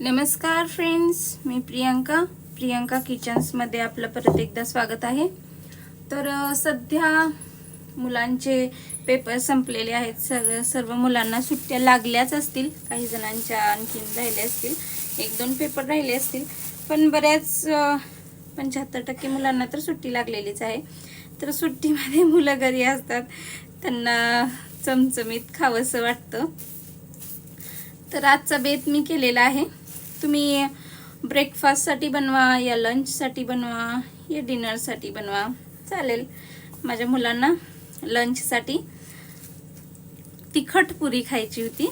नमस्कार फ्रेंड्स मी प्रियांका. प्रियांका किचन्समध्ये आपलं परत एकदा स्वागत आहे. तर सध्या मुलांचे पेपर संपलेले आहेत. सग सर्व मुलांना सुट्ट्या लागल्याच असतील. काही जणांच्या आणखीन राहिले असतील. एक दोन पेपर राहिले असतील. पण बऱ्याच पंच्याहत्तर टक्के मुलांना तर सुट्टी लागलेलीच आहे. तर सुट्टीमध्ये मुलं घरी असतात. त्यांना चमचमीत खावंसं वाटतं. तर आजचा बेत मी केलेला आहे. तुम्ही ब्रेकफास्टसाठी बनवा या लंचसाठी बनवा या डिनरसाठी बनवा. चालेल. माझ्या मुलांना लंचसाठी तिखट पुरी खायची होती.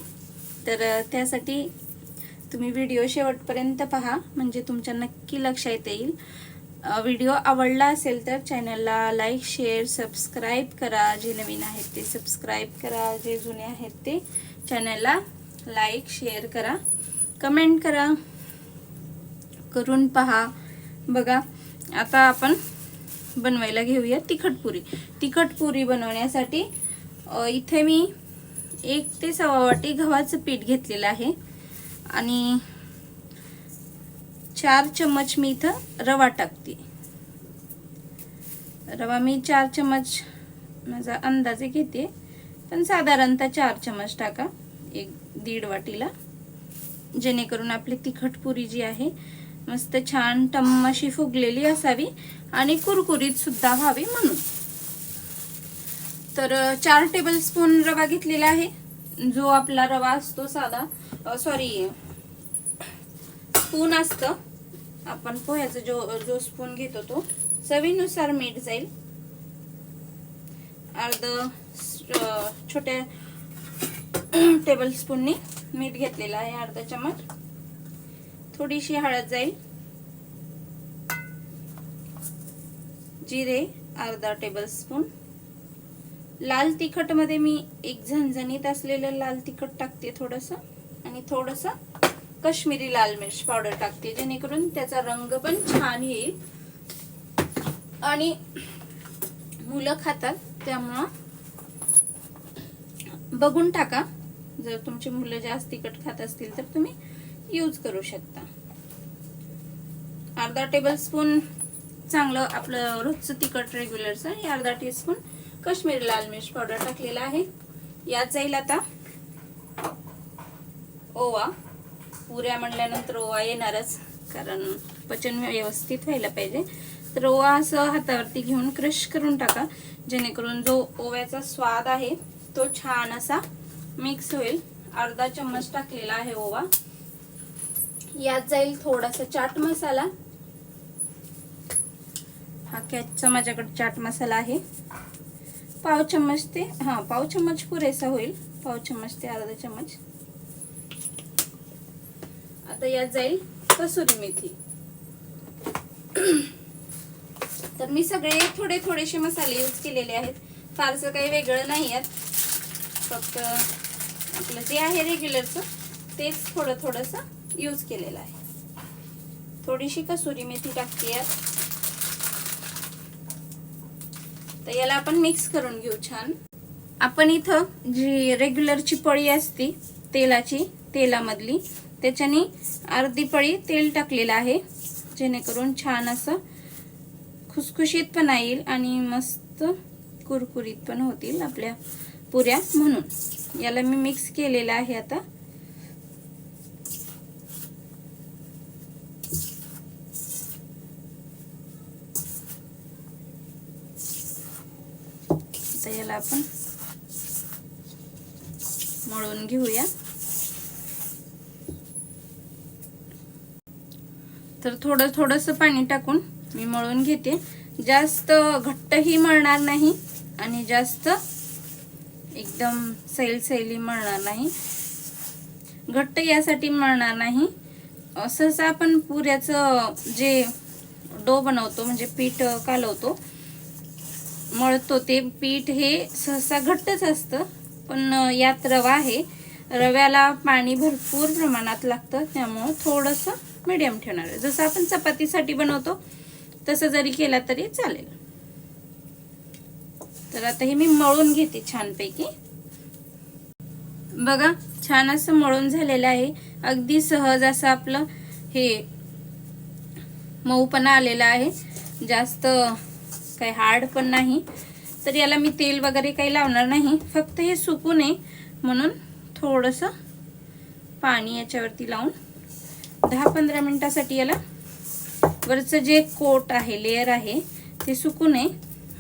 तर त्यासाठी तुम्ही व्हिडिओ शेवटपर्यंत पहा. म्हणजे तुमच्या नक्की लक्षात येईल. व्हिडिओ आवडला असेल तर चॅनलला लाईक शेअर सबस्क्राईब करा. जे नवीन आहेत ते सबस्क्राईब करा. जे जुने आहेत ते चॅनलला लाईक शेअर करा. कमेंट करा. करून पहा. बघा आता आपण बनवायला घेऊया तिखटपुरी तिखटपुरी बनवण्यासाठी इथे मी एक ते सव्वा वाटी गव्हाचं पीठ घेतलेलं आहे. आणि चार चम्मच मी इथं रवा टाकते. रवा मी चार चम्मच माझा अंदाजे घेते. पण साधारणतः चार चम्मच टाका. एक दीड वाटीला. जेणेकरून आपली तिखट पुरी जी आहे मस्त छान टम्म अशी फुगलेली असावी आणि कुरकुरीत सुद्धा व्हावी म्हणून. तर चार टेबल स्पून रवा घेतलेला आहे. जो आपला रवा असतो साधा सॉरी स्पून असतं. आपण पोह्याचा जो जो स्पून घेतो तो चवीनुसार मीठ जाईल. अर्ध छोट्या टेबल स्पूननी मीठ घेतलेलं आहे अर्धा चमच थोडीशी हळद जाईल. जिरे अर्धा टेबल स्पून लाल तिखटमध्ये मी एक झणझणीत असलेलं लाल तिखट टाकते थोडस. आणि थोडस कश्मीरी लाल मिर्च पावडर टाकते जेणेकरून त्याचा रंग पण छान येईल. आणि मुलं खातात त्यामुळं बघून टाका. जर तुमची मुलं जास्त तिखट खात असतील तर तुम्ही यूज करू शकता. अर्धा टेबल स्पून चांगलं आपलं रोजचं तिखट रेग्युलरचं आणि अर्धा टीस्पून काश्मीरी लाल मिर्च पावडर टाकलेला आहे. यात जाईल आता ओवा. पुऱ्या म्हणल्यानंतर ओवा येणारच कारण पचन व्यवस्थित व्हायला पाहिजे. तर ओवा असं हातावरती घेऊन क्रश करून टाका जेणेकरून जो ओव्याचा स्वाद आहे तो छान असा मिक्स होईल. अर्धा चम्मच टाकलेला आहे ओवा. यात जाईल थोडासा चाट मसाला. हा कॅचचा माझ्याकडे चाट मसाला आहे. पाव चम्मच ते हा पाव चम्मच पुरेसा होईल. पाव चम्मच ते अर्धा चम्मच. आता यात जाईल कसुरी मेथी. तर मी सगळे थोडे थोडेसे मसाले यूज केलेले आहेत. फारसं काही वेगळं नाही आहेत. फक्त आपलं जे आहे रेग्युलरचं तेच थोडं थोडंसं यूज केलेलं आहे. थोडीशी कसुरी मेथी टाकते यात तर याला आपण मिक्स करून घेऊ छान. आपण इथं जी रेग्युलरची पळी असते तेलाची तेलामधली त्याच्याने अर्धी पळी तेल टाकलेलं आहे जेणेकरून छान असं खुसखुशीत पण येईल आणि मस्त कुरकुरीत पण होतील आपल्या पुऱ्या म्हणून. याला मी मिक्स केलेलं आहे आता याला आपण मळून घेऊया. तर थोडं थोडंसं पाणी टाकून मी मळून घेते. जास्त घट्टही मळणार नाही आणि जास्त एकदम सैल सैली मळणार नाही. घट्ट यासाठी मळणार नाही. सहसा आपण पुऱ्याचं जे डो बनवतो म्हणजे पीठ कालवतो मळतो ते पीठ हे सहसा घट्टच असतं. पण यात रवा आहे. रव्याला पाणी भरपूर प्रमाणात लागतं त्यामुळं थोडंसं मिडियम ठेवणार आहे. जसं आपण चपातीसाठी बनवतो तसं जरी केला तरी चालेल. तर आता हे मी मळून घेते छानपैकी. बघा छान असं मळून झालेलं आहे. अगदी सहज असं आपलं हे मऊपणा आलेला आहे. जास्त काही हार्ड पण नाही. तर याला मी तेल वगैरे काही लावणार नाही. फक्त हे सुकू नये म्हणून थोडंसं पाणी याच्यावरती लावून दहा पंधरा मिनिटासाठी याला वरचं जे कोट आहे लेअर आहे ते सुकू नये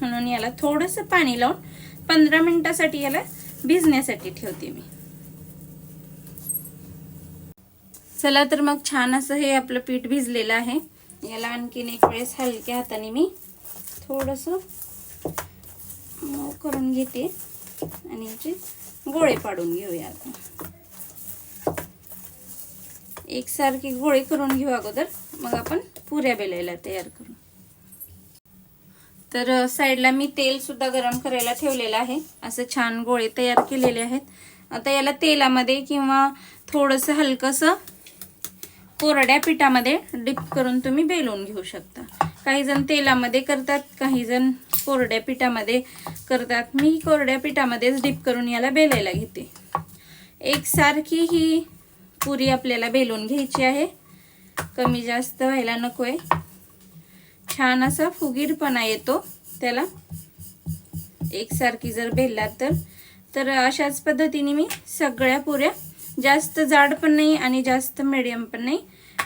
म्हणून याला थोडंसं पाणी लावून पंधरा मिनिटासाठी याला भिजण्यासाठी ठेवते मी. चला तर मग छान असं हे आपलं पीठ भिजलेलं आहे. याला आणखीन एक वेळेस हलक्या हाताने मी थोडंसं मऊ करून घेते आणि याचे गोळे पाडून घेऊया आता. एकसारखे गोळे करून घेऊ अगोदर. मग आपण पुऱ्या बेलायला तयार करू. तर साईडला मी तेल सुद्धा गरम करायला ठेवलेलं आहे. असं छान गोळे तयार केलेले आहेत. आता याला तेलामध्ये किंवा थोडंसं हलकंसं कोरड्या पिठामध्ये डिप करून तुम्ही बेलून घेऊ शकता. काही जण तेलामध्ये करतात काही जण कोरड्या पिठामध्ये करतात. मी कोरड्या पिठामध्येच डिप करून याला बेलायला घेते. एकसारखी ही पुरी आपल्याला बेलून घ्यायची आहे. कमी जास्त व्हायला नको आहे छान असा फुगीरपणा येतो त्याला. एकसारखी जर बेलला तर. तर अशाच पद्धतीने मी सगळ्या पुऱ्या जास्त जाड पण नाही आणि जास्त मिडियम पण नाही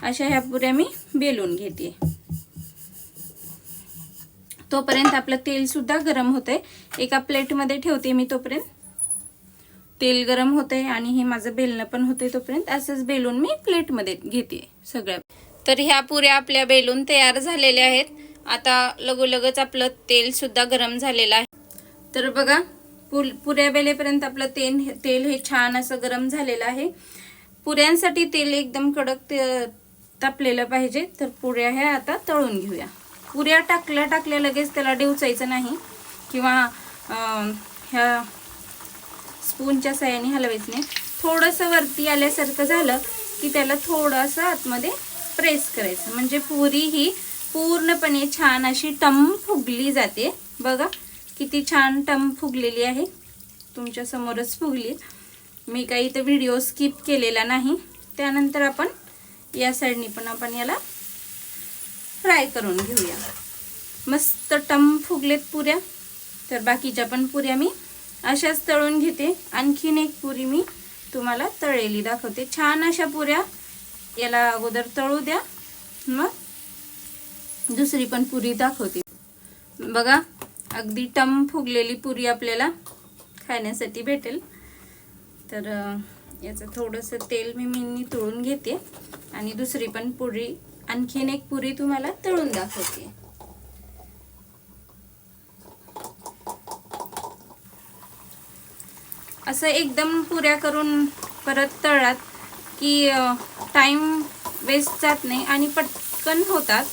अशा ह्या पुऱ्या मी बेलून घेते. तोपर्यंत आपलं तेल सुद्धा गरम आहे एका प्लेटमध्ये ठेवते मी तोपर्यंत. तेल गरम होतंय आणि हे माझं बेलणं पण होतंय तोपर्यंत. असंच बेलून मी प्लेटमध्ये घेते सगळ्या. तर ह्या पुऱ्या आपल्या बेलून तयार झालेल्या आहेत. आता लगोलगच आपलं तेल सुद्धा गरम झालेलं आहे. तर बघा पुल पुऱ्या बेलेपर्यंत आपलं तेल तेल हे छान असं गरम झालेलं आहे. पुऱ्यांसाठी तेल एकदम कडक ते- तापलेलं पाहिजे. तर पुऱ्या ह्या आता तळून घेऊया. पुऱ्या टाकल्या टाकल्या लगेच त्याला डिवचायचं नाही. किंवा ह्या स्पूनच्या साह्याने हलवायचं नाही. थोडंसं वरती आल्यासारखं झालं की त्याला थोडंसं आतमध्ये प्रेस करायचं. म्हणजे पुरी ही पूर्णपणे छान अशी टम फुगली जाते. बघा किती छान टम फुगलेली आहे. तुमच्या समोरच फुगली. मी काही इथं व्हिडिओ स्किप केलेला नाही. त्यानंतर आपण या साईडनी पण आपण याला फ्राय करून घेऊया. मस्त टम फुगलेत पुऱ्या. तर बाकीच्या पण पुऱ्या मी अशाच तळून घेते. आणखीन एक पुरी मी तुम्हाला तळेली दाखवते. छान अशा पुऱ्या याला अगोदर तळू द्या. मग दुसरी पण पुरी दाखवते. बघा अगदी टम फुगलेली पुरी आपल्याला खाण्यासाठी भेटेल. तर याचं थोडंसं तेल मी मी तळून घेते. आणि दुसरी पण पुरी आणखीन एक पुरी तुम्हाला तळून दाखवते. असं एकदम पुऱ्या करून परत तळात की टाईम वेस्ट जात नाही आणि पटकन होतात.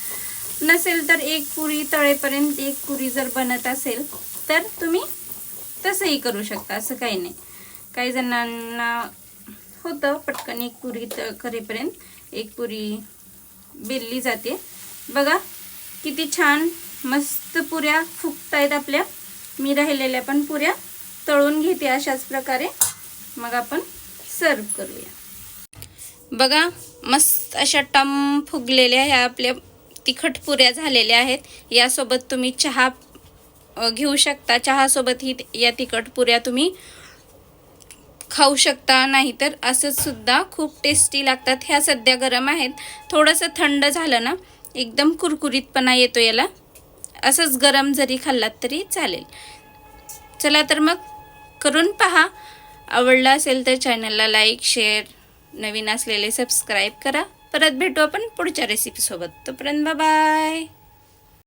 नसेल तर एक पुरी तळेपर्यंत एक पुरी जर बनत असेल तर तुम्ही तसंही करू शकता असं काही नाही. काही जणांना होतं पटकन एक पुरी त करेपर्यंत एक पुरी बेलली जाते. बघा किती छान मस्त पुऱ्या फुगतायत आपल्या. मी राहिलेल्या पण पुऱ्या तळून घेते अशाच प्रकारे. मग आपण सर्व करूया. बघा मस्त अशा टम फुगलेल्या ह्या आपल्या तिखट पुऱ्या झालेल्या आहेत. यासोबत तुम्ही चहा घेऊ शकता. चहासोबत ही या तिखट पुऱ्या तुम्ही खाऊ शकता. नाहीतर असंच सुद्धा खूप टेस्टी लागतात. ह्या सध्या गरम आहेत. थोडंसं थंड झालं ना एकदम कुरकुरीतपणा येतो याला. असंच गरम जरी खाल्लात तरी चालेल. चला तर मग करून पहा. आवडलं असेल तर चॅनलला लाईक शेअर नवीन असलेले सबस्क्राईब करा. परत भेटू आपण पुढच्या रेसिपीसोबत तोपर्यंत बाय